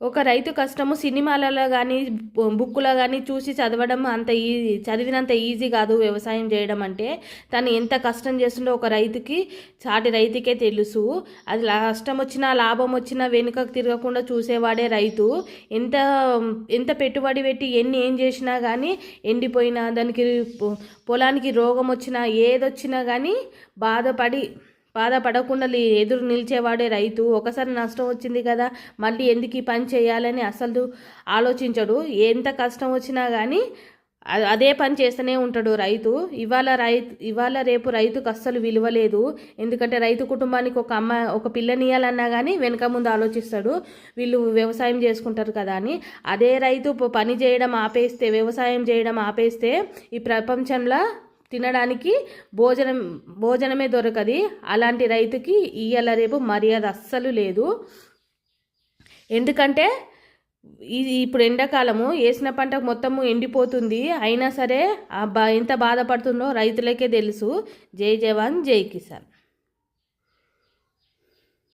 ఒక రైతు కష్టము సినిమాలలో కానీ బుక్కులో కానీ చూసి చదవడం అంత ఈ చదివినంత ఈజీ కాదు వ్యవసాయం చేయడం అంటే. తను ఎంత కష్టం చేస్తుండో ఒక రైతుకి సాటి రైతుకే తెలుసు. అది కష్టం వచ్చినా లాభం వచ్చినా వెనుకకు తిరగకుండా చూసేవాడే రైతు. ఎంత ఎంత పెట్టుబడి పెట్టి ఎన్ని ఏం చేసినా కానీ ఎండిపోయినా దానికి పొలానికి రోగం వచ్చినా ఏదొచ్చినా కానీ బాధపడి బాధపడకుండా ఎదురు నిలిచేవాడే రైతు. ఒకసారి నష్టం వచ్చింది కదా మళ్ళీ ఎందుకు ఈ పని చేయాలని అసలు ఆలోచించడు. ఎంత కష్టం వచ్చినా కానీ అదే పని చేస్తూనే ఉంటాడు రైతు. ఇవాళ రైతు ఇవాళ రేపు రైతుకు అస్సలు విలువ లేదు ఎందుకంటే రైతు కుటుంబానికి ఒక అమ్మ ఒక పిల్లనియాలన్నా కానీ వెనక ముందు ఆలోచిస్తాడు. వీళ్ళు వ్యవసాయం చేసుకుంటారు కదా అని. అదే రైతు ప- పని చేయడం ఆపేస్తే వ్యవసాయం చేయడం ఆపేస్తే ఈ ప్రపంచంలో తినడానికి భోజనం భోజనమే దొరకది. అలాంటి రైతుకి ఇయ్యాల రేపు మర్యాద అస్సలు లేదు. ఎందుకంటే ఇది ఇప్పుడు ఎండాకాలము వేసిన పంట మొత్తము ఎండిపోతుంది. అయినా సరే ఎంత బాధపడుతుందో రైతులకే తెలుసు. జై జవాన్ జై కిసాన్.